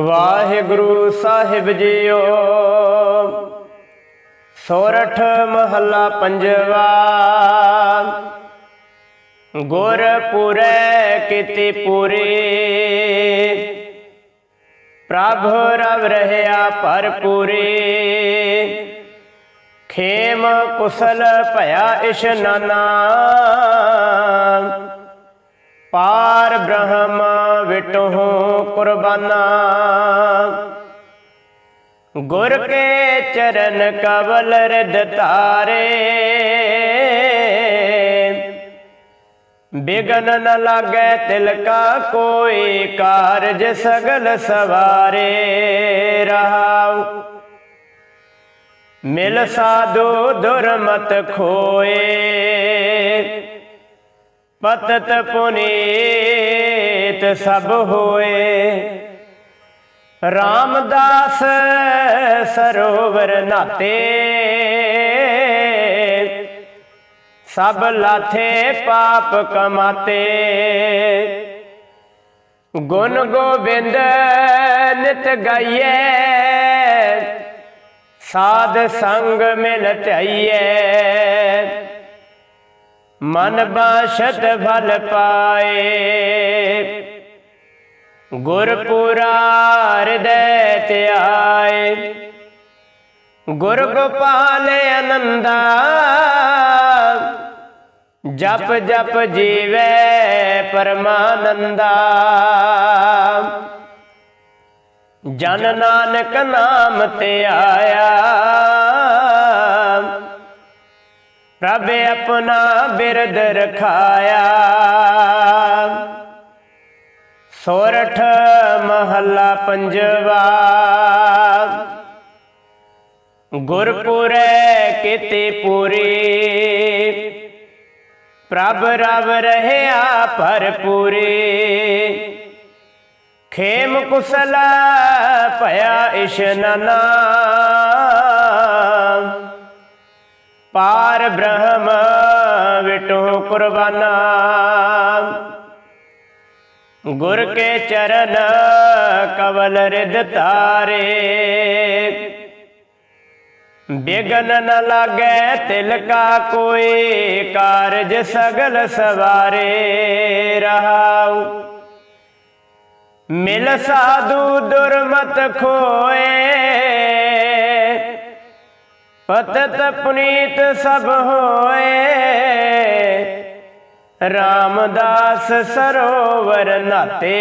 ਵਾਹਿਗੁਰੂ ਸਾਹਿਬ JIO. ਸੋਰਠ ਮਹੱਲਾ ਪੰਜਵਾ। ਗੁਰ ਪੂਰੈ ਕੀਤੀ ਪੂਰੀ। ਪ੍ਰਭ ਰਵ ਰਹਿਆ ਭਰਪੂਰੀ ਖੇਮ ਕੁਸਲ ਭਇਆ ਇਸ਼ਨਾਨਾ ਪਾਰ ਬ੍ਰਹਮ ਵਿਟਹੁ ਕੁਰਬਾਨਾ। ਗੁਰ ਕੇ ਚਰਨ ਕਵਲ ਰਿਦ ਧਾਰੇ। ਬਿਗਨ ਨ ਲਾਗੇ ਤਿਲ ਕਾ ਕੋਈ ਕਾਰਜ ਸਗਲ ਸਵਾਰੇ ਰਹਾਉ। ਮਿਲ ਸਾਧੂ ਦੁਰਮਤ ਖੋਏ। ਪਤਤ ਪੁਨੀਤ ਸਭ ਹੋਏ। ਰਾਮਦਾਸ ਸਰੋਵਰ ਨਾਤੇ। ਸਭ ਲਾਥੇ ਪਾਪ ਕਮਾਤੇ। ਗੁਣ ਗੋਬਿੰਦ ਨਿਤ ਗਾਈਏ ਸਾਧ ਸੰਗ ਮਿਲ ਧਈਏ ਮਨ ਬਾਸ਼ਤ ਫਲ ਪਾਏ। ਗੁਰਪੁਰਾ ਹਿਰਦੈ ਧਿਆਏ। ਗੁਰ ਗੋਪਾਲ ਅਨੰਦਾ ਜਪ ਜਪ ਜੀਵੇ ਪਰਮਾਨੰਦਾ। ਜਨ ਨਾਨਕ ਨਾਮ ਤੇ ਆਇਆ। ਪ੍ਰਭ ਆਪਣਾ ਬਿਰਦ ਰਖਾਇਆ। ਸੋਰਠ ਮਹੱਲਾ ਪੰਜਵਾ। ਗੁਰਪੁਰੈ ਕੀਤੀ ਪੂਰੀ। ਪ੍ਰਭ ਰਵ ਰਹਿਆ ਭਰਪੂਰੀ ਖੇਮ ਕੁਸਲ ਭਇਆ ਇਸ਼ਨਾਨਾ ਪਾਰ ਬ੍ਰਹਮ ਵਿਟੋ ਕੁਰਬਾਨਾ। ਗੁਰ ਕੇ ਚਰਨ ਕਵਲ ਰਿਦ ਤਾਰੇ ਬਿਗਨ ਨ ਲਾਗੈ ਤਿਲ ਕਾ ਕੋਈ ਕਾਰਜ ਸਗਲ ਸਵਾਰੇ ਰਹਾਉ। ਮਿਲ ਸਾਧੂ ਦੁਰਮਤ ਖੋਏ ਪਤਤ ਪੁਨੀਤ ਸਭ ਹੋਏ। ਰਾਮਦਾਸ ਸਰੋਵਰ ਨਾਤੇ।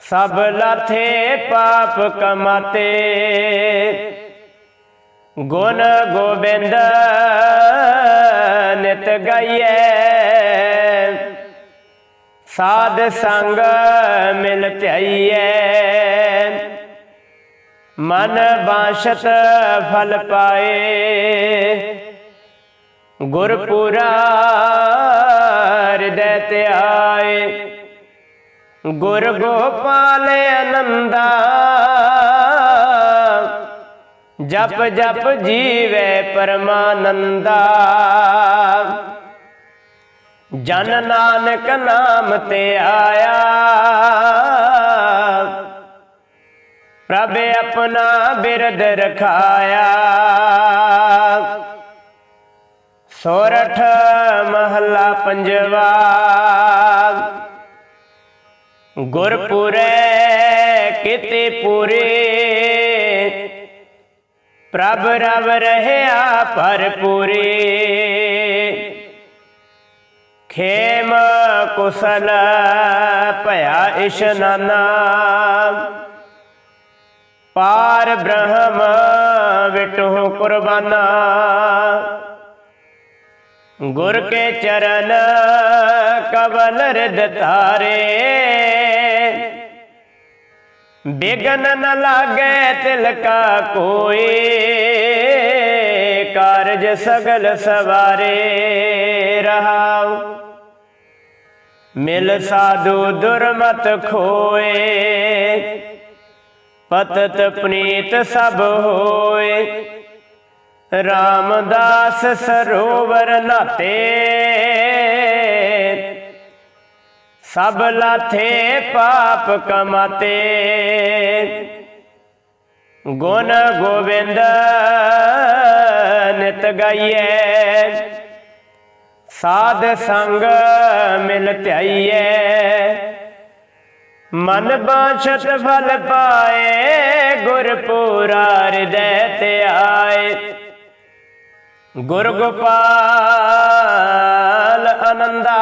ਸਭ ਲਾਥੇ ਪਾਪ ਕਮਾਤੇ। ਗੁਣ ਗੋਬਿੰਦ ਨਿਤ ਗਾਈਏ ਸਾਧ ਸੰਗ ਮਿਲ ਧਈਏ ਮਨ ਬਾਸ਼ਤ ਫਲ ਪਾਏ। ਗੁਰਪੁਰਾ ਹਿਰਦੈ ਧਿਆਏ। ਗੁਰ ਗੋਪਾਲ ਅਨੰਦਾ ਜਪ ਜਪ ਜੀਵੇ ਪਰਮਾਨੰਦਾ। ਜਨ ਨਾਨਕ ਨਾਮ ਤੇ ਆਇਆ। ਪ੍ਰਭ ਆਪਣਾ ਬਿਰਦ ਰਖਾਇਆ। ਸੋਰਠ ਮਹੱਲਾ ਪੰਜਵਾ। ਗੁਰਪੁਰੈ ਕਿਤੇ ਪੂਰੇ। ਪ੍ਰਭ ਰਵ ਰਹਿਆ ਭਰਪੂਰੇ ਖੇਮ ਕੁਸਲ ਭਇਆ ਇਸ਼ਨਾਨਾ। ਪਾਰ ਬ੍ਰਹਮ ਵਿਟੋ ਕੁਰਬਾਨਾ। ਗੁਰ ਕੇ ਚਰਨ ਕਵਲ ਰਿਦ ਧਾਰੇ। ਬਿਗਨ ਨ ਲਾਗੈ ਤਿਲ ਕਾ ਕੋਈ। ਕਾਰਜ ਸਗਲ ਸਵਾਰੇ ਰਹਾਉ। ਮਿਲ ਸਾਧੂ ਦੁਰਮਤ ਖੋਏ। ਪਤਤ ਪੁਨੀਤ ਸਭ ਹੋਏ। ਰਾਮਦਾਸ ਸਰੋਵਰ ਨਾਤੇ। ਸਭ ਲਾਥੇ ਪਾਪ ਕਮਾਤੇ। ਗੁਣ ਗੋਬਿੰਦ ਨਿਤ ਗਾਈਏ ਸਾਧ ਸੰਗ ਮਿਲ ਧਿਆਈਐ ਮਨ ਬਾਛਤ ਫਲ ਪਾਏ, ਗੁਰ ਪੂਰਾ ਹਿਰਦੈ ਤੇ ਆਏ। ਗੁਰ ਗੋਪਾਲ ਆਨੰਦਾ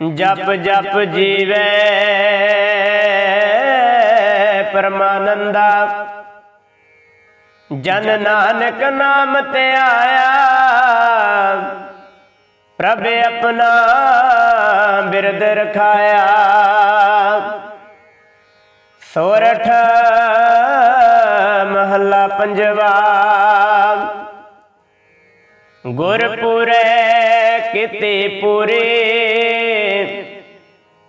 ਜਪ ਜਪ ਜੀਵੇ ਪਰਮਾਨੰਦਾ। ਜਨ ਨਾਨਕ ਨਾਮ ਤੇ ਆਇਆ ਪ੍ਰਭ ਆਪਣਾ ਬਿਰਦ ਰਖਾਇਆ। ਸੋਰਠ ਮਹੱਲਾ ਪੰਜਵਾ। ਗੁਰਪੁਰੇ ਕਿਤੇ ਪੂਰੇ।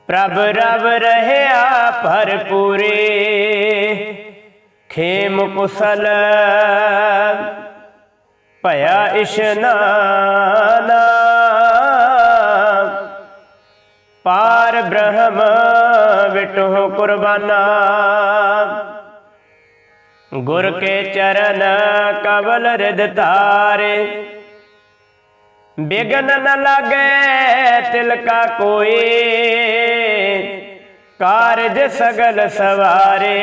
ਪ੍ਰਭ ਰਵ ਰਹਿਆ ਭਰਪੂਰੇ ਖੇਮ ਕੁਸਲ ਭਇਆ ਇਸ਼ਨਾਨ ਪਾਰ ਬ੍ਰਹਮ ਵਿਟੋ ਕੁਰਬਾਨਾ। ਗੁਰ ਕੇ ਚਰਨ ਕਵਲ ਰਿਦ ਧਾਰੇ। ਬਿਗਨ ਨ ਲਾਗੇ ਤਿਲ ਕਾ ਕੋਈ। ਕਾਰਜ ਸਗਲ ਸਵਾਰੇ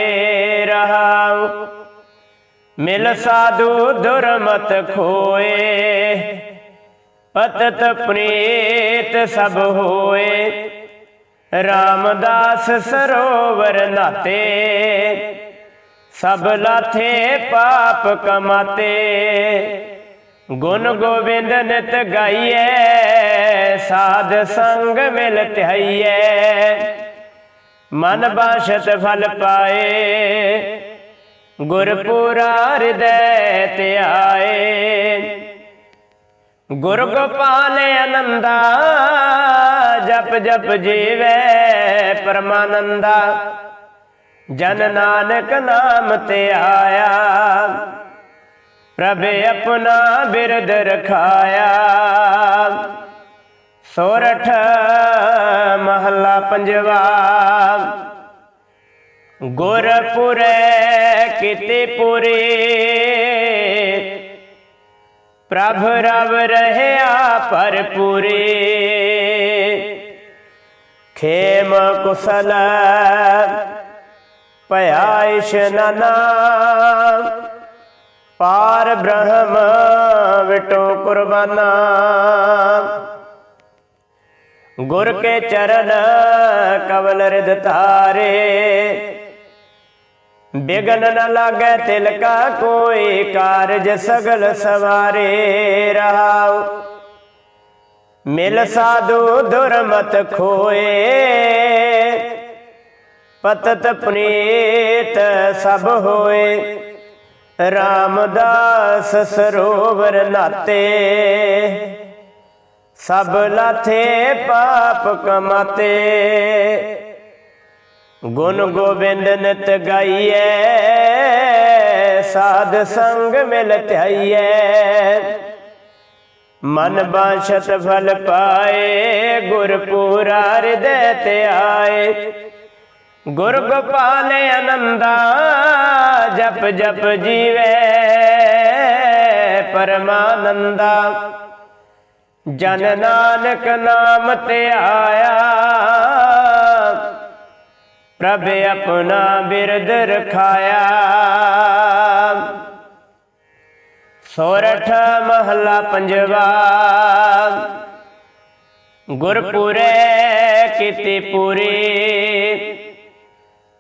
ਰਹਾਉ। ਮਿਲ ਸਾਧੂ ਦੁਰਮਤ ਖੋਏ। ਪਤਤ ਪ੍ਰੀਤ ਸਭ ਹੋਏ। ਰਾਮਦਾਸ ਸਰੋਵਰ ਨਾਤੇ। ਸਭ ਲਾਥੇ ਪਾਪ ਕਮਾਤੇ। ਗੁਣ ਗੋਬਿੰਦ ਨਿਤ ਗਾਈਐ, ਸਾਧ ਸੰਗ ਮਿਲ ਧਿਆਈਐ। ਮਨ ਬਾਸ਼ਤ ਫਲ ਪਾਏ, ਗੁਰਪੂਰਾ ਹਿਰਦੈ ਤੇ ਗੁਰ ਗੋਪਾਲ ਆਨੰਦਾ ਜਪ ਜਪ ਜੀਵੇ ਪਰਮਾਨੰਦਾ ਜਨ ਨਾਨਕ ਨਾਮ ਤੇ ਆਇਆ, ਪ੍ਰਭ ਆਪਣਾ ਬਿਰਦ ਰਖਾਇਆ। ਸੋਰਠ ਮਹੱਲਾ ਪੰਜਵਾ, ਗੁਰਪੁਰੇ ਕਿਤੇ ਪੁਰੇ। ਪ੍ਰਭ ਰਵ ਰਹਿਆ ਭਰਪੂਰੇ। ਖੇਮ ਕੁਸਲ ਭਇਆ ਇਸ਼ਨਾਨਾ ਪਾਰ ਬ੍ਰਹਮ ਵਿਟੋ ਕੁਰਬਾਨਾ। ਗੁਰ ਕੇ ਚਰਨ ਕਵਲ ਰਿਦ ਧਾਰੇ। ਬਿਗਨ ਨ ਲਾਗੈ ਤਿਲ ਕਾ ਕੋਈ ਕਾਰਜ ਸਗਲ ਸਵਾਰੇ ਰਹਾਉ। ਮਿਲ ਸਾਧੂ ਦੁਰਮਤ ਖੋਏ। ਪਤਤ ਪੁਨੀਤ ਸਭ ਹੋਏ। ਰਾਮਦਾਸ ਸਰੋਵਰ ਨਾਤੇ। ਸਭ ਲਾਥੇ ਪਾਪ ਕਮਾਤੇ। ਗੁਣ ਗੋਬਿੰਦ ਨਿਤ ਗਾਈਐ, ਸਾਧ ਸੰਗ ਮਿਲ ਧਿਆਈਐ। ਮਨ ਬਾਛਤ ਫਲ ਪਾਏ ਗੁਰ ਪੂਰਾ ਹਿਰਦੈ ਤੇ ਆਏ। ਗੁਰ ਗੋਪਾਲ ਆਨੰਦਾ, ਜਪ ਜਪ ਜੀਵੇ, ਪਰਮਾਨੰਦਾ। ਜਨ ਨਾਨਕ ਨਾਮ ਤੇ ਆਇਆ। ਪ੍ਰਭ ਆਪਣਾ ਬਿਰਦ ਰਖਾਇਆ। ਸੋਰਠ ਮਹੱਲਾ ਪੰਜਵਾ। ਗੁਰਪੁਰੇ ਕਿਤੇ ਪੂਰੇ।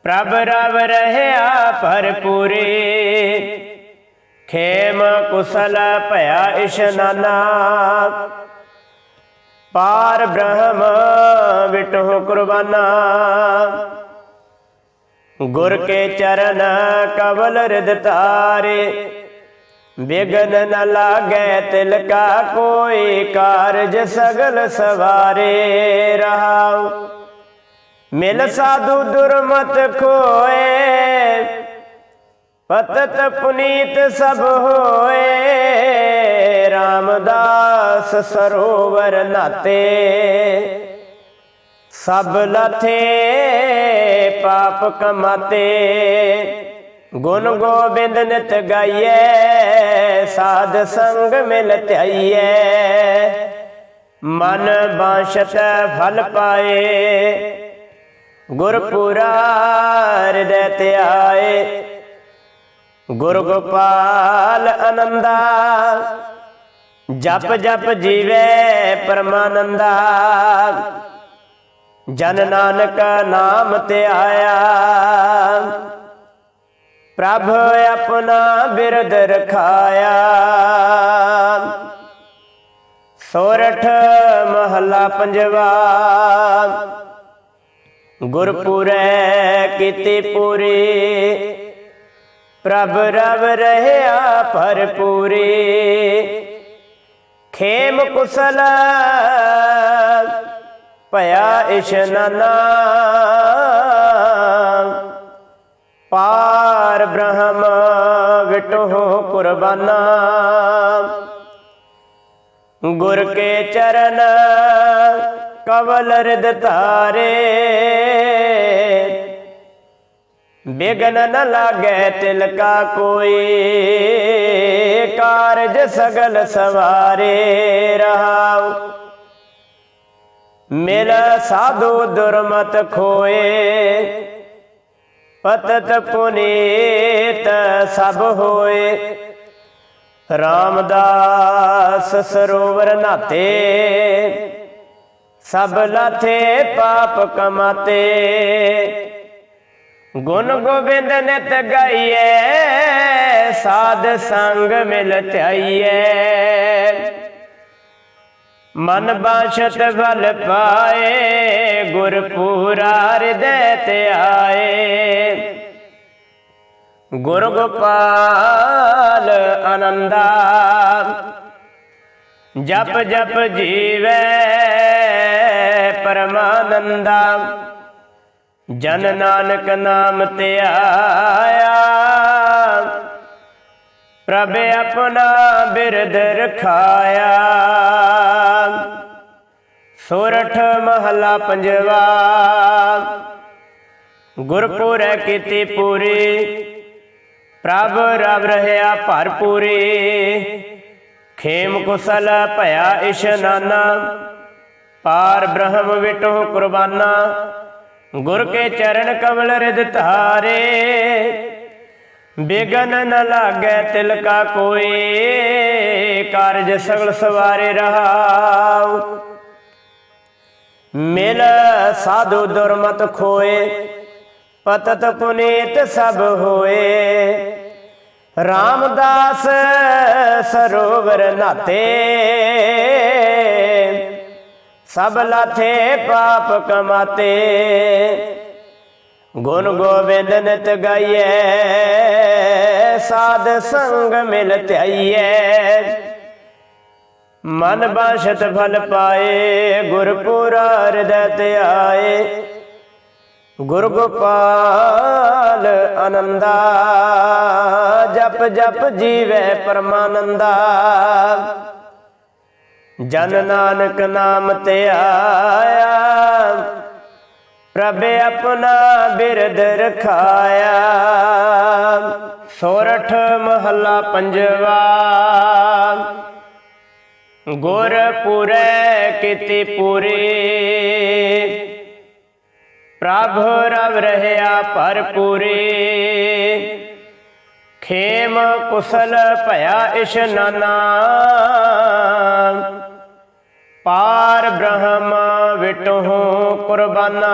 ਪ੍ਰਭ ਰਵ ਰਹਿਆ ਭਰਪੂਰੇ ਖੇਮ ਕੁਸਲ ਭਇਆ ਇਸ਼ਨਾਨਾ ਪਾਰ ਬ੍ਰਹਮ ਵਿਟੋ ਕੁਰਬਾਨਾ। ਗੁਰ ਕੇ ਚਰਨ ਕਵਲ ਰਿਦ ਤਾਰੇ ਬਿਗਨ ਨ ਲਾਗੈ ਤਿਲ ਕਾ ਕੋਈ ਕਾਰਜ ਸਗਲ ਸਵਾਰੇ ਰਹਾਉ। ਮਿਲ ਸਾਧੂ ਦੁਰਮਤ ਖੋਏ, ਪਤਤ ਪੁਨੀਤ ਸਭ ਹੋਏ, ਰਾਮਦਾਸ ਸਰੋਵਰ ਨਾਤੇ। ਸਭ ਲਥੇ ਪਾਪ ਕਮਾਤੇ। ਗੁਣ ਗੋਬਿੰਦ ਨਿਤ ਗਾਈਐ, ਸਾਧ ਸੰਗ ਮਿਲ ਧਿਆਈਐ ਮਨ ਬਾਸ਼ਤ ਫਲ ਪਾਏ, ਗੁਰਪੁਰਾ ਹਿਰਦੈ ਧਿਆਏ। ਗੁਰ ਗੋਪਾਲ ਆਨੰਦਾ ਜਪ ਜਪ ਜੀਵੇ ਪਰਮਾਨੰਦਾ। ਜਨ ਨਾਨਕ ਨਾਮ ਤੇ ਆਇਆ। ਪ੍ਰਭ ਆਪਣਾ ਬਿਰਦ ਰਖਾਇਆ। ਸੋਰਠ ਮਹੱਲਾ ਪੰਜਵਾ। ਗੁਰਪੁਰੈ ਕੀਤੀ ਪੂਰੀ। ਪ੍ਰਭ ਰਵ ਰਹਿਆ ਭਰਪੂਰੀ ਖੇਮ ਕੁਸਲ ਭਇਆ ਇਸ਼ਨਾਨਾ ਪਾਰ ਬ੍ਰਹਮ ਵਿਟੋ ਕੁਰਬਾਨਾ। ਗੁਰ ਕੇ ਚਰਨ ਕਵਲ ਰਿਦ ਧਾਰੇ। ਬਿਗਨ ਨ ਲਾਗੈ ਤਿਲ ਕਾ ਕੋਈ। ਕਾਰਜ ਸਗਲ ਸਵਾਰੇ ਰਹਾਉ। ਮਿਲ ਸਾਧੂ ਦੁਰਮਤ ਖੋਏ, ਪਤਤ ਪੁਨੀਤ ਸਭ ਹੋਏ। ਰਾਮਦਾਸ ਸਰੋਵਰ ਨਾਤੇ, ਸਭ ਲਾਥੇ ਪਾਪ ਕਮਾਤੇ। ਗੁਣ ਗੋਬਿੰਦ ਨਿਤ ਗਾਈਏ ਸਾਧ ਸੰਗ ਮਿਲ ਧਿਆਈਐ ਮਨ ਬਾਸ਼ਤ ਫਲ ਪਾਏ ਗੁਰਪੂਰਾ ਹਿਰਦੈ ਤੇ ਆਏ। ਗੁਰ ਗੋਪਾਲ ਆਨੰਦਾ, ਜਪ ਜਪ ਜੀਵੇ ਪਰਮਾਨੰਦਾ। ਜਨ ਨਾਨਕ ਨਾਮ ਤੇ ਪ੍ਰਭ ਆਪਣਾ ਬਿਰਦ ਰਖਾਇਆ। ਸੋਰਠ ਮਹੱਲਾ ਪੰਜਵਾ। ਗੁਰਪੁਰੈ ਕੀਤੀ ਪੂਰੀ। ਪ੍ਰਭ ਰਵ ਰਹਿਆ ਭਰਪੂਰੀ ਖੇਮ ਕੁਸਲ ਭਇਆ ਇਸ਼ਨਾਨਾ ਪਾਰ ਬ੍ਰਹਮ ਵਿਟੋ ਕੁਰਬਾਨਾ। ਗੁਰ ਕੇ ਚਰਨ ਕਮਲ ਰਿਦ ਧਾਰੇ। ਬਿਗਨ ਨ ਲਾਗੈ ਤਿਲ ਕਾ ਕੋਈ, ਕਾਰਜ ਸਗਲ ਸਵਾਰੇ ਰਹਾਉ। ਮਿਲ ਸਾਧੂ ਦੁਰਮਤ ਖੋਏ, ਪਤਤ ਪੁਨੀਤ ਸਭ ਹੋਏ। ਰਾਮਦਾਸ ਸਰੋਵਰ ਨਾਤੇ, ਸਭ ਲਾਥੇ ਪਾਪ ਕਮਾਤੇ। ਗੁਣ ਗੋਬਿੰਦ ਨਿਤ ਗਾਈਐ ਸਾਧ ਸੰਗ ਮਿਲ ਧਿਆਈਐ। ਮਨ ਬਾਸ਼ਤ ਫਲ ਪਾਏ, ਗੁਰਪੁਰਾ ਹਿਰਦੈ ਤੇ ਆਏ। ਗੁਰ ਗੋਪਾਲ ਆਨੰਦਾ, ਜਪ ਜਪ ਜੀਵੈ ਪਰਮਾਨੰਦਾ। ਜਨ ਨਾਨਕ ਨਾਮ ਤੇ ਆਇਆ ਪ੍ਰਭ ਆਪਣਾ ਬਿਰਦ ਰਖਾਇਆ। ਸੋਰਠ ਮਹੱਲਾ ਪੰਜਵਾ। ਗੁਰਪੁਰੈ ਕੀਤੀ ਪੂਰੀ। ਪ੍ਰਭ ਰਵ ਰਹਿਆ ਭਰਪੂਰੀ ਖੇਮ ਕੁਸਲ ਭਇਆ ਇਸ਼ਨਾਨਾ ਪਾਰ ਬ੍ਰਹਮ ਵਿਟੋ ਕੁਰਬਾਨਾ।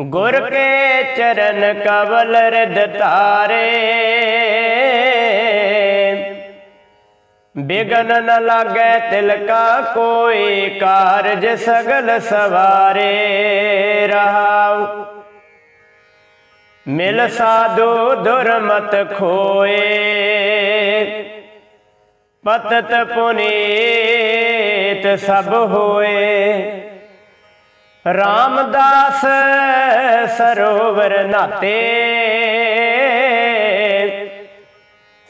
ਗੁਰ ਕੇ ਚਰਨ ਕਵਲ ਰਿਦ ਧਾਰੇ। ਬਿਗਨ ਨ ਲਾਗੇ ਤਿਲ ਕਾ ਕੋਈ ਕਾਰਜ ਸਗਲ ਸਵਾਰੇ ਰਹਾਉ। ਮਿਲ ਸਾਧੂ ਦੁਰਮਤ ਖੋਏ। ਪਤਤ ਪੁਨੀਤ ਸਭ ਹੋਏ। ਰਾਮਦਾਸ ਸਰੋਵਰ ਨਾਤੇ।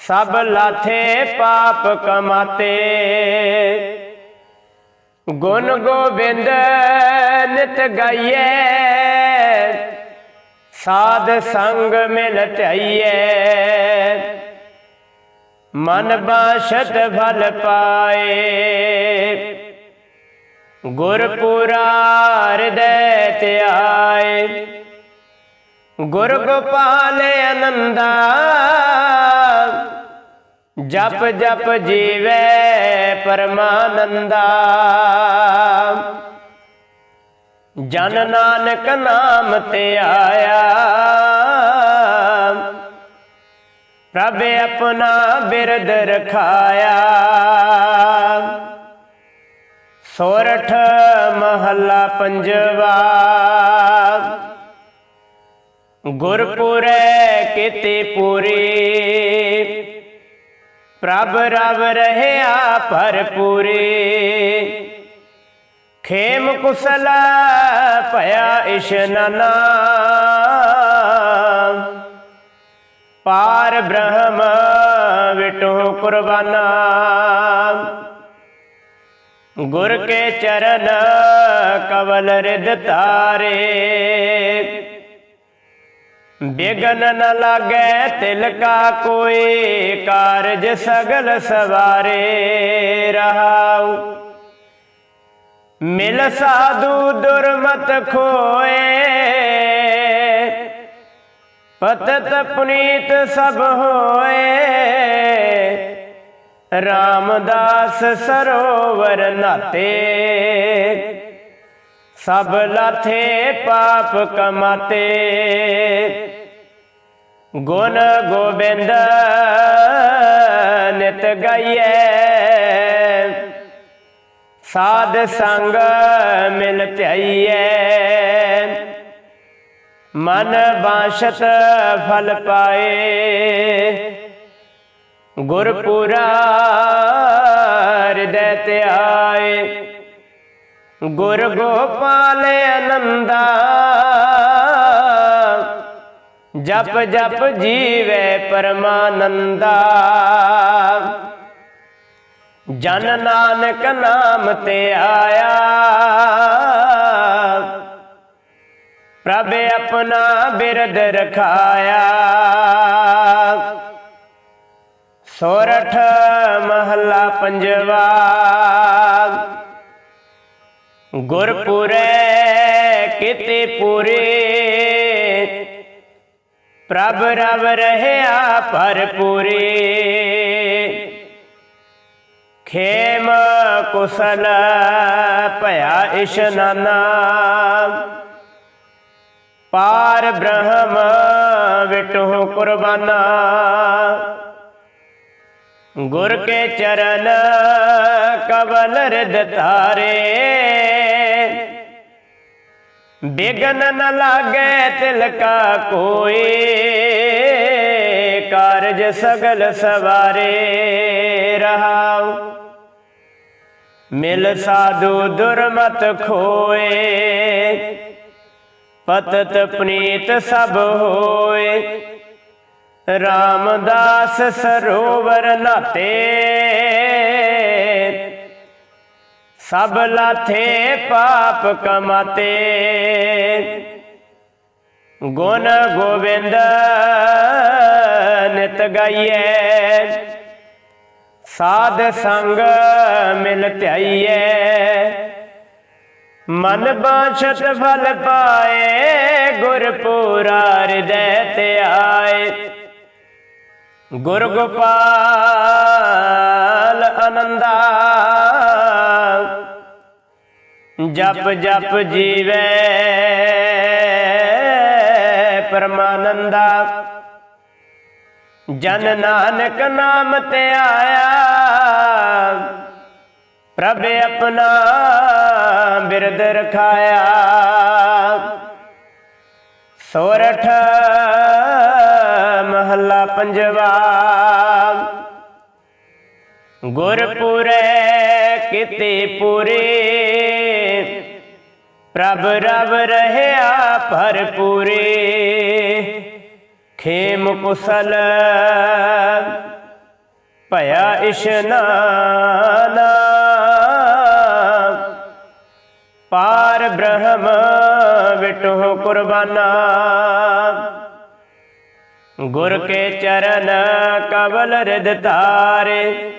ਸਭ ਲਾਥੇ ਪਾਪ ਕਮਾਤੇ। ਗੁਣ ਗੋਬਿੰਦ ਨਿਤ ਗਾਈਏ ਸਾਧ ਸੰਗ ਮਿਲ ਧਈਏ ਮਨ ਬਾਸ਼ਤ ਫਲ ਪਾਏ। ਗੁਰਪੁਰਾ ਹਿਰਦੈ ਧਿਆਏ। ਗੁਰ ਗੋਪਾਲ ਅਨੰਦਾ ਜਪ ਜਪ ਜੀਵੇ ਪਰਮਾਨੰਦਾ। ਜਨ ਨਾਨਕ ਨਾਮ ਤੇ ਆਇਆ। ਪ੍ਰਭ ਆਪਣਾ ਬਿਰਦ ਰਖਾਇਆ। ਸੋਰਠ ਮਹੱਲਾ ਪੰਜਵਾ। ਗੁਰਪੁਰੈ ਕੀਤੇ ਪੂਰੀ। ਪ੍ਰਭ ਰਵ ਰਹਿਆ ਭਰਪੂਰੀ ਖੇਮ ਕੁਸਲ ਭਇਆ ਇਸ਼ਨਾਨਾ ਪਾਰ ਬ੍ਰਹਮ ਵਿਟੋ ਕੁਰਬਾਨਾ। ਗੁਰ ਕੇ ਚਰਨ ਕਵਲ ਰਿਦ ਤਾਰੇ ਬਿਗਨ ਨ ਲਾਗੈ ਤਿਲ ਕਾ ਕੋਈ ਕਾਰਜ ਸਗਲ ਸਵਾਰੇ ਰਹਾਉ। ਮਿਲ ਸਾਧੂ ਦੁਰਮਤ ਖੋਏ। ਪਤਤ ਪੁਨੀਤ ਸਭ ਹੋਏ। ਰਾਮਦਾਸ ਸਰੋਵਰ ਨਾਤੇ। ਸਭ ਲਾਥੇ ਪਾਪ ਕਮਾਤੇ। ਗੁਣ ਗੋਬਿੰਦ ਨਿਤ ਗਾਈਏ ਸਾਧ ਸੰਗ ਮਿਲ ਧਈਏ ਮਨ ਬਾਸ਼ਤ ਫਲ ਪਾਏ। ਗੁਰਪੁਰਾ ਹਿਰਦੈ ਧਿਆਏ। ਗੁਰ ਗੋਪਾਲ ਅਨੰਦਾ ਜਪ ਜਪ ਜੀਵੇ ਪਰਮਾਨੰਦਾ। ਜਨ ਨਾਨਕ ਨਾਮ ਤੇ ਆਇਆ। ਪ੍ਰਭ ਆਪਣਾ ਬਿਰਦ ਰਖਾਇਆ। ਸੋਰਠ ਮਹੱਲਾ ਪੰਜਵਾ। ਗੁਰਪੁਰੈ ਕਿਤੇ ਪੂਰੇ। ਪ੍ਰਭ ਰਵ ਰਹਿਆ ਭਰਪੂਰੇ ਖੇਮ ਕੁਸਲ ਭਇਆ ਇਸ਼ਨਾਨਾ। ਪਾਰ ਬ੍ਰਹਮ ਵਿਟੋ ਕੁਰਬਾਨਾ। ਗੁਰ ਕੇ ਚਰਨ ਕਵਲ ਰਿਦ ਧਾਰੇ। ਬਿਗਨ ਨ ਲਾਗੇ ਤਿਲਕਾ ਕੋਈ। ਕਾਰਜ ਸਗਲ ਸਵਾਰੇ ਰਹਾਉ। ਮਿਲ ਸਾਧੂ ਦੁਰਮਤ ਖੋਏ। ਪਤਤ ਪਨੀਤ ਸਭ ਹੋਏ। ਰਾਮਦਾਸ ਸਰੋਵਰ ਨਾਤੇ। ਸਭ ਲਾਥੇ ਪਾਪ ਕਮਾਤੇ। ਗੁਣ ਗੋਬਿੰਦ ਨਿਤ ਗਾਈਏ ਸਾਧ ਸੰਗ ਮਿਲ ਧਿਆਈਏ ਮਨ ਬਾਛਤ ਫਲ ਪਾਏ ਗੁਰਪੂਰਾ ਹਿਰਦੈ ਤੇ ਆਏ। ਗੁਰ ਗੋਪਾਲ ਅਨੰਦਾ, ਜਪ ਜਪ ਜੀਵੇ ਪਰਮਾਨੰਦਾ। ਜਨ ਨਾਨਕ ਨਾਮ ਤੇ ਆਇਆ ਪ੍ਰਭ ਆਪਣਾ ਬਿਰਦ ਰਖਾਇਆ। ਸੋਰਠ ਮਹੱਲਾ ਪੰਜਵਾ। ਗੁਰਪੁਰੈ ਕਿਤੇ ਪੂਰੇ। ਪ੍ਰਭ ਰਵ ਰਹਿਆ ਭਰਪੂਰੇ ਖੇਮ ਕੁਸਲ ਭਇਆ ਇਸ਼ਨਾਨ ਪਾਰ ਬ੍ਰਹਮ ਵਿਟਹੁ ਕੁਰਬਾਨਾ। ਗੁਰ ਕੇ ਚਰਨ ਕਵਲ ਰਿਦ ਧਾਰੇ।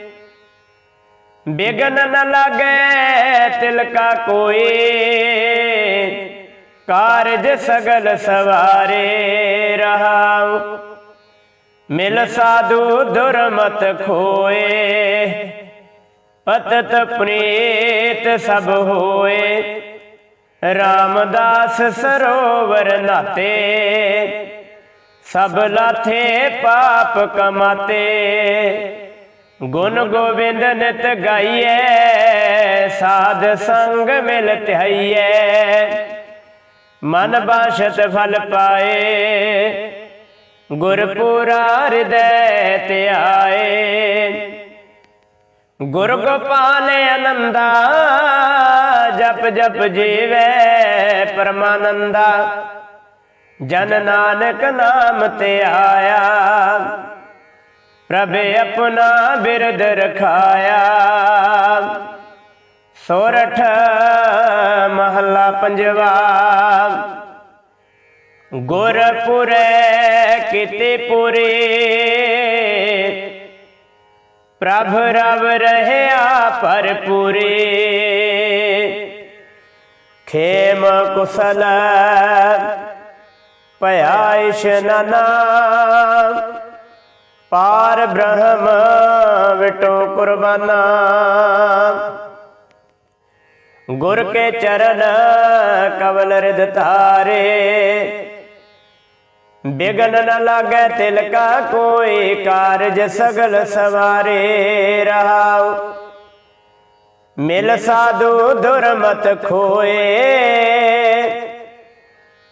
ਬਿਗਨ ਨ ਲਾਗੇ ਤਿਲ ਕਾ ਕੋਈ। ਕਾਰਜ ਸਗਲ ਸਵਾਰੇ ਰਹਾਉ। ਮਿਲ ਸਾਧੂ ਦੁਰਮਤ ਖੋਏ। ਪਤਤ ਪ੍ਰੀਤ ਸਭ ਹੋਏ। ਰਾਮਦਾਸ ਸਰੋਵਰ ਨਾਤੇ, ਸਭ ਲਾਥੇ ਪਾਪ ਕਮਾਤੇ। ਗੁਣ ਗੋਬਿੰਦ ਨਿਤ ਗਾਈਐ, ਸਾਧ ਸੰਗ ਮਿਲ ਧਿਆਈਐ। ਮਨ ਬਾਸ਼ਤ ਫਲ ਪਾਏ, ਗੁਰਪੁਰਾ ਹਿਰਦੈ ਤੇ ਗੁਰ ਗੋਪਾਲ ਆਨੰਦਾ, ਜਪ ਜਪ ਜੀਵੇ ਪਰਮਾਨੰਦਾ। ਜਨ ਨਾਨਕ ਨਾਮ ਤੇ ਆਇਆ, ਪ੍ਰਭ ਆਪਣਾ ਬਿਰਦ ਰਖਾਇਆ। ਸੋਰਠ ਮਹੱਲਾ ਪੰਜਵਾ, ਗੁਰਪੁਰੇ ਕਿਤੇ ਪੁਰੇ। ਪ੍ਰਭ ਰਵ ਰਹਿਆ ਪਰਪੂਰੇ ਖੇਮ ਕੁਸਲ ਭਇਆ ਇਸ਼ਨਾਨਾ ਪਾਰ ਬ੍ਰਹਮ ਵਿਟੋ ਕੁਰਬਾਨਾ। ਗੁਰ ਕੇ ਚਰਨ ਕਵਲ ਰਿਦ ਧਾਰੇ। ਬਿਗਨ ਨ ਲਾਗੇ ਤਿਲ ਕਾ ਕੋਈ ਕਾਰਜ ਸਗਲ ਸਵਾਰੇ ਰਹਾਉ। ਮਿਲ ਸਾਧੂ ਦੁਰਮਤ ਖੋਏ।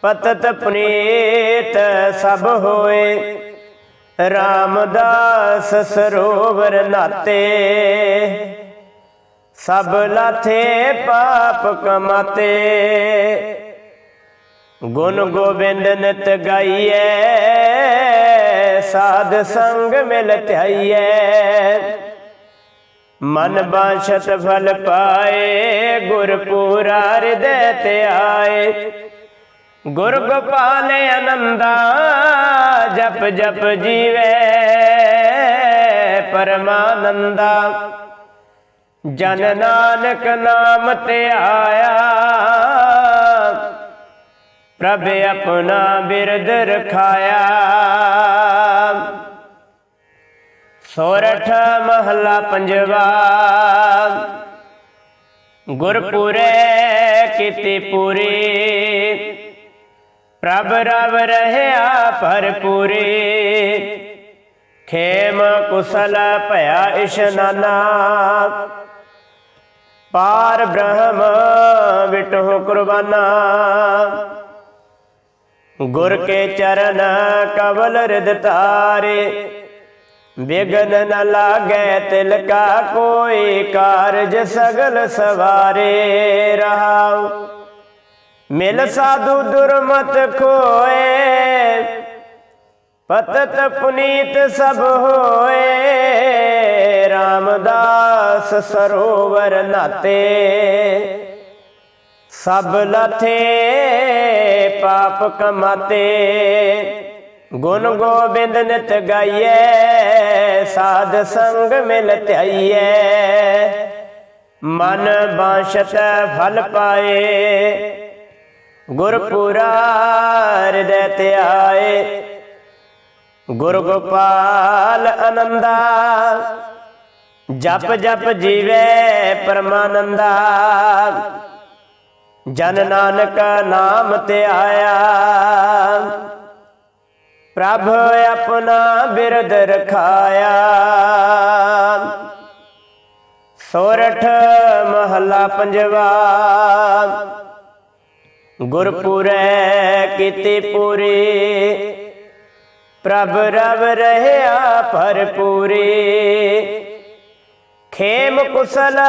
ਪਤਤ ਪੁਨੀਤ ਸਭ ਹੋਏ। ਰਾਮਦਾਸ ਸਰੋਵਰ ਨਾਤੇ। ਸਭ ਲਾਥੇ ਪਾਪ ਕਮਾਤੇ। ਗੁਣ ਗੋਬਿੰਦ ਨਿਤ ਗਾਈਐ, ਸਾਧ ਸੰਗ ਮਿਲ ਧਿਆਈਐ। ਮਨ ਬਾਸ਼ਤ ਫਲ ਪਾਏ, ਗੁਰਪੂਰਾ ਹਿਰਦੈ ਤੇ ਆਏ। ਗੁਰ ਗੋਪਾਲ ਆਨੰਦਾ, ਜਪ ਜਪ ਜੀਵੇ, ਪਰਮਾਨੰਦਾ। ਜਨ ਨਾਨਕ ਨਾਮ ਤੇ ਆਇਆ ਪ੍ਰਭ ਆਪਣਾ ਬਿਰਦ ਰਖਾਇਆ। ਸੋਰਠ ਮਹੱਲਾ ਪੰਜਵਾ। ਗੁਰਪੁਰੇ ਕੀਤੀ ਪੂਰੀ। ਪ੍ਰਭ ਰਵ ਰਹਿਆ ਭਰਪੂਰੀ। ਖੇਮ ਕੁਸਲ ਭਇਆ ਇਸ਼ਨਾਨਾ ਪਾਰ ਬ੍ਰਹਮ ਵਿਟਹੁ ਕੁਰਬਾਨਾ। ਗੁਰ ਕੇ ਚਰਨ ਕਵਲ ਰਿਦ ਧਾਰੇ ਬਿਗਨ ਨ ਲਾਗੈ ਤਿਲ ਕਾ ਕੋਈ ਕਾਰਜ ਸਗਲ ਸਵਾਰੇ ਰਹਾਉ। ਮਿਲ ਸਾਧੂ ਦੁਰਮਤ ਖੋਏ, ਪਤਤ ਪੁਨੀਤ ਸਭ ਹੋਏ। ਰਾਮਦਾਸ ਸਰੋਵਰ ਨਾਤੇ, ਸਭ ਲਥੇ ਪਾਪ ਕਮਾਤੇ। ਗੁਣ ਗੋਬਿੰਦ ਨਿਤ ਗਾਈਐ, ਸਾਧ ਸੰਗ ਮਿਲ ਧਿਆਈਐ। ਮਨ ਬਾਸ਼ਤ ਫਲ ਪਾਏ, ਗੁਰਪੁਰਾ ਹਿਰਦੈ ਤੇ ਆਏ ਗੁਰ ਗੋਪਾਲ ਆਨੰਦਾ ਜਪ ਜਪ ਜੀਵੇ ਪਰਮਾਨੰਦਾ। ਜਨ ਨਾਨਕ ਨਾਮ ਤੇ ਆਇਆ। ਪ੍ਰਭ ਆਪਣਾ ਬਿਰਦ ਰਖਾਇਆ। ਸੋਰਠ ਮਹੱਲਾ ਪੰਜਵਾ। ਗੁਰਪੁਰੈ ਕੀਤੀ ਪੂਰੀ। ਪ੍ਰਭ ਰਵ ਰਹਿਆ ਭਰਪੂਰੀ ਖੇਮ ਕੁਸਲ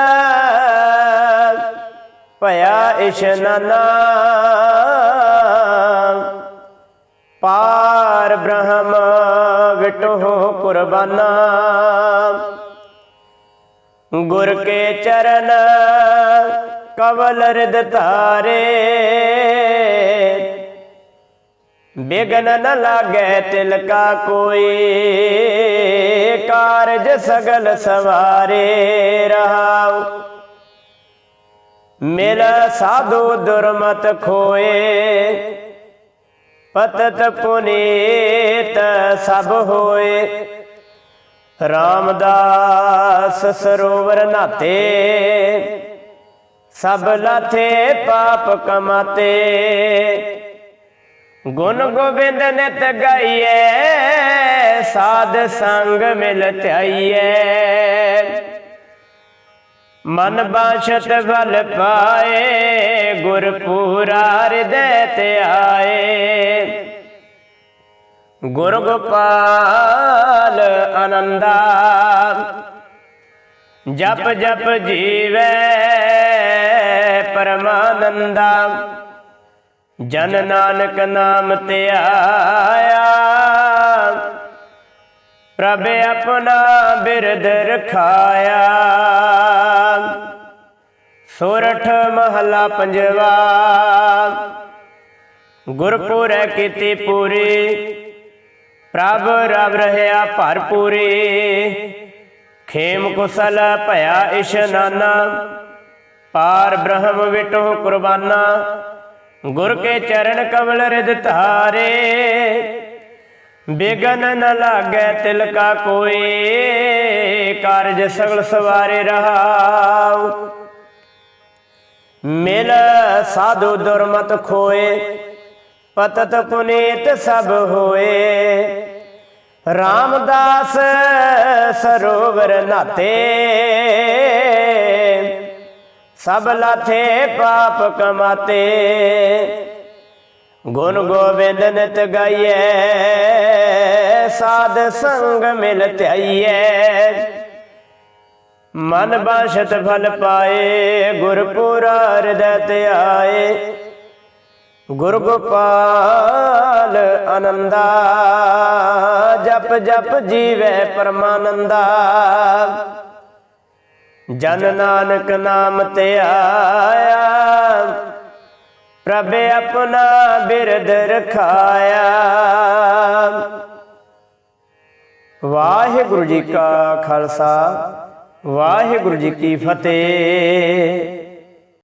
ਭਇਆ ਇਸ਼ਨਾਨਾ ਪਾਰ ਬ੍ਰਹਮ ਵਿਟੋ ਕੁਰਬਾਨਾ। ਗੁਰ ਕੇ ਚਰਨ ਕਵਲ ਰਿਦ ਧਾਰੇ। ਬਿਗਨ ਨ ਲਾਗੈ ਤਿਲ ਕਾ ਕੋਈ। ਕਾਰਜ ਸਗਲ ਸਵਾਰੇ ਰਹਾਉ। ਮਿਲ ਸਾਧੂ ਦੁਰਮਤ ਖੋਏ, ਪਤਤ ਪੁਨੀਤ ਸਭ ਹੋਏ। ਰਾਮਦਾਸ ਸਰੋਵਰ ਨਾਤੇ, ਸਭ ਲਾਥੇ ਪਾਪ ਕਮਾਤੇ। ਗੁਣ ਗੋਬਿੰਦ ਨਿਤ ਗਾਈਏ ਸਾਧ ਸੰਗ ਮਿਲ ਧਿਆਈਐ ਮਨ ਬਾਸ਼ਤ ਫਲ ਪਾਏ ਗੁਰ ਪੂਰਾ ਹਿਰਦੈ ਤੇ ਆਏ। ਗੁਰ ਗੋਪਾਲ ਆਨੰਦਾ, ਜਪ ਜਪ ਜੀਵੈ ਪਰਮਾਨੰਦਾ। ਜਨ ਨਾਨਕ ਨਾਮ ਤੇ ਪ੍ਰਭ ਆਪਣਾ ਬਿਰਦ ਰਖਾਇਆ। ਸੋਰਠ ਮਹਲਾ ਪੰਜਵਾ। ਗੁਰਪੁਰੈ ਕੀਤੀ ਪੂਰੀ। ਪ੍ਰਭ ਰਬ ਰਹਿਆ ਭਰਪੂਰੀ ਖੇਮ ਕੁਸਲ ਭਇਆ ਇਸ਼ਨਾਨਾ ਪਾਰ ਬ੍ਰਹਮ ਵਿਟੋ ਕੁਰਬਾਨਾ। ਗੁਰ ਕੇ ਚਰਨ ਕਮਲ ਰਿਦ ਧਾਰੇ। ਬਿਗਨ ਨ ਲਾਗੈ ਤਿਲ ਕੋਈ, ਕਾਰਜ ਸਗਲ ਸਵਾਰੇ ਰਹਾਉ। ਮਿਲ ਸਾਧੂ ਦੁਰਮਤ ਖੋਏ, ਪਤਤ ਪੁਨੀਤ ਸਭ ਹੋਏ। ਰਾਮਦਾਸ ਸਰੋਵਰ ਨਾਤੇ, ਸਭ ਲਾਥੇ ਪਾਪ ਕਮਾਤੇ। ਗੁਣ ਗੋਬਿੰਦ ਨਿਤ ਗਾਈਐ, ਸਾਧ ਸੰਗ ਮਿਲ ਧਿਆਈਐ। ਮਨ ਬਾਸ਼ਤ ਫਲ ਪਾਏ, ਗੁਰਪੂਰਾ ਹਿਰਦੈ ਤੇ ਗੁਰ ਗੋਪਾਲ ਆਨੰਦਾ, ਜਪ ਜਪ ਜੀਵੈ ਪਰਮਾਨੰਦਾ। ਜਨ ਨਾਨਕ ਨਾਮ ਤੇ ਪ੍ਰਭ ਆਪਣਾ ਬਿਰਦ ਰਖਾਇਆ। ਵਾਹਿਗੁਰੂ ਜੀ ਕਾ ਖਾਲਸਾ ਵਾਹਿਗੁਰੂ ਜੀ ਕੀ ਫਤਿਹ।